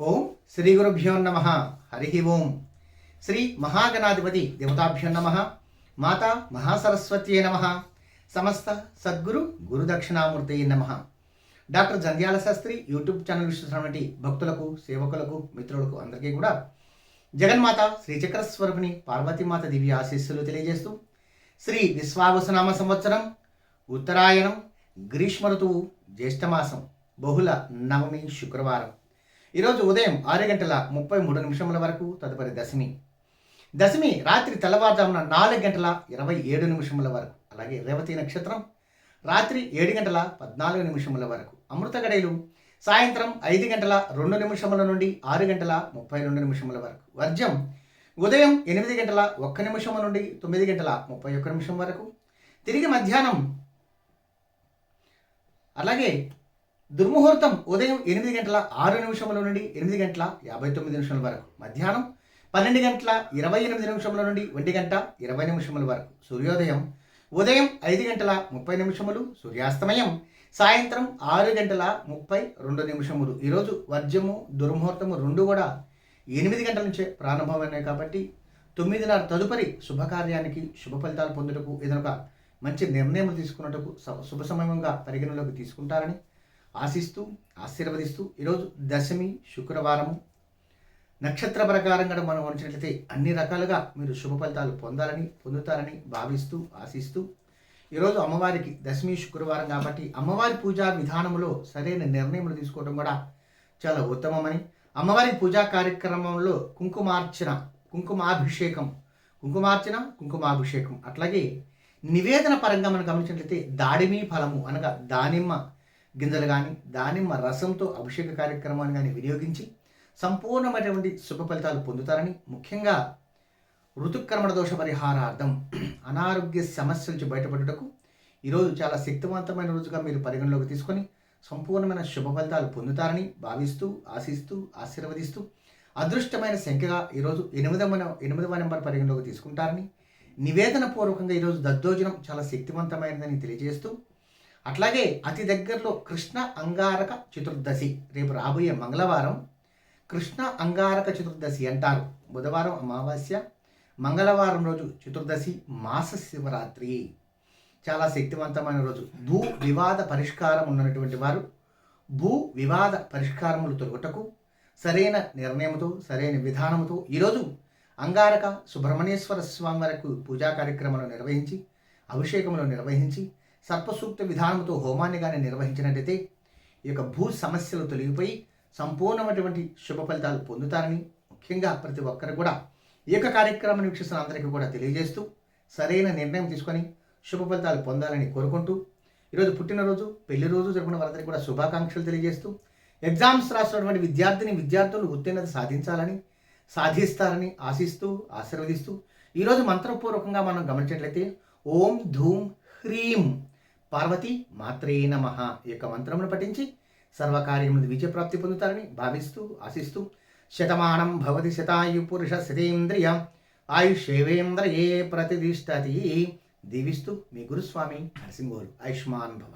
ఓం శ్రీ గురుభ్యో నమ. హరి ఓం. శ్రీ మహాగణాధిపతి దేవతాభ్యో నమ. మాతా మహాసరస్వత్యే నమ. సమస్త సద్గురు గురుదక్షిణామూర్తి నమ. Doctor Jandhyala Shastri YouTube channel విశ్వసినటువంటి భక్తులకు సేవకులకు మిత్రులకు అందరికీ కూడా జగన్మాత శ్రీచక్ర స్వరూపిణి పార్వతీమాత దివ్య ఆశీస్సులు తెలియజేస్తూ శ్రీ విశ్వావసనామ సంవత్సరం ఉత్తరాయణం గ్రీష్మ ఋతువు జ్యేష్ఠమాసం బహుళ నవమి శుక్రవారం. ఈరోజు ఉదయం ఆరు గంటల ముప్పై మూడు నిమిషముల వరకు తదుపరి దశమి. దశమి రాత్రి తెల్లవారుజామున నాలుగు గంటల ఇరవై ఏడు నిమిషముల వరకు అలాగే రేవతి నక్షత్రం రాత్రి ఏడు గంటల పద్నాలుగు నిమిషముల వరకు. అమృత గడియలు సాయంత్రం ఐదు గంటల రెండు నిమిషముల నుండి ఆరు గంటల ముప్పై రెండు నిమిషముల వరకు. వర్జం ఉదయం ఎనిమిది గంటల ఒక్క నిమిషము నుండి తొమ్మిది గంటల ముప్పై ఒక్క నిమిషం వరకు. తిరిగి మధ్యాహ్నం అలాగే దుర్ముహూర్తం ఉదయం ఎనిమిది గంటల ఆరు నిమిషముల నుండి ఎనిమిది గంటల యాభై తొమ్మిది నిమిషముల వరకు. మధ్యాహ్నం పన్నెండు గంటల ఇరవై ఎనిమిది నిమిషముల నుండి ఒంటి గంట ఇరవై నిమిషముల వరకు. సూర్యోదయం ఉదయం ఐదు గంటల ముప్పై నిమిషములు సూర్యాస్తమయం సాయంత్రం ఆరు గంటల ముప్పై రెండు నిమిషములు. ఈరోజు వర్జము దుర్ముహూర్తము రెండు కూడా ఎనిమిది గంటల నుంచే ప్రారంభమైనాయి కాబట్టి తొమ్మిదిన్నర తదుపరి శుభకార్యానికి శుభ ఫలితాలు పొందుటకు ఏదైనా మంచి నిర్ణయం తీసుకున్నట్టుకు శుభ సమయంగా పరిగణలోకి తీసుకుంటారని ఆశిస్తూ ఆశీర్వదిస్తూ ఈరోజు దశమి శుక్రవారము. నక్షత్ర ప్రకారంగా మనం ఉంచినట్లయితే అన్ని రకాలుగా మీరు శుభ ఫలితాలు పొందాలని పొందుతారని భావిస్తూ ఆశిస్తూ ఈరోజు అమ్మవారికి దశమి శుక్రవారం కాబట్టి అమ్మవారి పూజా విధానంలో సరైన నిర్ణయములు తీసుకోవడం కూడా చాలా ఉత్తమమని అమ్మవారి పూజా కార్యక్రమంలో కుంకుమార్చన కుంకుమాభిషేకం కుంకుమార్చన కుంకుమాభిషేకం. అట్లాగే నివేదన పరంగా మనం గమనించినట్లయితే దాడిమి ఫలము అనగా దానిమ్మ గింజలు కానీ దానిమ్మ రసంతో అభిషేక కార్యక్రమాన్ని కానీ వినియోగించి సంపూర్ణమైనటువంటి శుభ ఫలితాలు పొందుతారని ముఖ్యంగా ఋతుక్రమణ దోష పరిహారార్థం అనారోగ్య సమస్య నుంచి బయటపడుటకు ఈరోజు చాలా శక్తివంతమైన రోజుగా మీరు పరిగణలోకి తీసుకొని సంపూర్ణమైన శుభ ఫలితాలు పొందుతారని భావిస్తూ ఆశిస్తూ ఆశీర్వదిస్తూ అదృష్టమైన సంఖ్యగా ఈరోజు ఎనిమిదవ ఎనిమిదవ నెంబర్ పరిగణలోకి తీసుకుంటారని నివేదన పూర్వకంగా ఈరోజు దద్దోజనం చాలా శక్తివంతమైనదని తెలియజేస్తూ అట్లాగే అతి దగ్గరలో కృష్ణ అంగారక చతుర్దశి రేపు రాబోయే మంగళవారం కృష్ణ అంగారక చతుర్దశి అంటారు. బుధవారం అమావాస్య మంగళవారం రోజు చతుర్దశి మాస శివరాత్రి. చాలా శక్తివంతమైన రోజు. భూ వివాద పరిష్కారం ఉన్నటువంటి వారు భూ వివాద పరిష్కారములు తొలగుటకు సరైన నిర్ణయంతో సరైన విధానముతో ఈరోజు అంగారక సుబ్రహ్మణ్యేశ్వర స్వామి వరకు పూజా కార్యక్రమాలు నిర్వహించి అభిషేకములు నిర్వహించి సర్పసూక్త విధానంతో హోమాన్ని కానీ నిర్వహించినట్లయితే ఈ యొక్క భూ సమస్యలు తొలగిపోయి సంపూర్ణమైనటువంటి శుభ ఫలితాలు పొందుతారని ముఖ్యంగా ప్రతి ఒక్కరు కూడా ఈ యొక్క కార్యక్రమాన్ని వీక్షిస్తున్న అందరికీ కూడా తెలియజేస్తూ సరైన నిర్ణయం తీసుకొని శుభ ఫలితాలు పొందాలని కోరుకుంటూ ఈరోజు పుట్టినరోజు పెళ్ళి రోజు జరుపుకున్న వారందరికీ కూడా శుభాకాంక్షలు తెలియజేస్తూ ఎగ్జామ్స్ రాస్తున్నటువంటి విద్యార్థిని విద్యార్థులు ఉత్తీర్ణత సాధించాలని సాధిస్తారని ఆశిస్తూ ఆశీర్వదిస్తూ ఈరోజు మంత్రపూర్వకంగా మనం గమనించినట్లయితే ఓం ధూమ్ హ్రీం పార్వతి మాత్రే నమ ఈ యొక్క మంత్రమును పఠించి సర్వకార్యములు విజయప్రాప్తి పొందుతారని భావిస్తూ ఆశిస్తూ శతమానం భవతి శతాయు పురుష శతేంద్రియ ఆయుష్యేవేంద్రయే ప్రతిదిష్టతి దీవిస్తూ మీ గురుస్వామి నరసింహోలు ఆయుష్మాన్ భవ.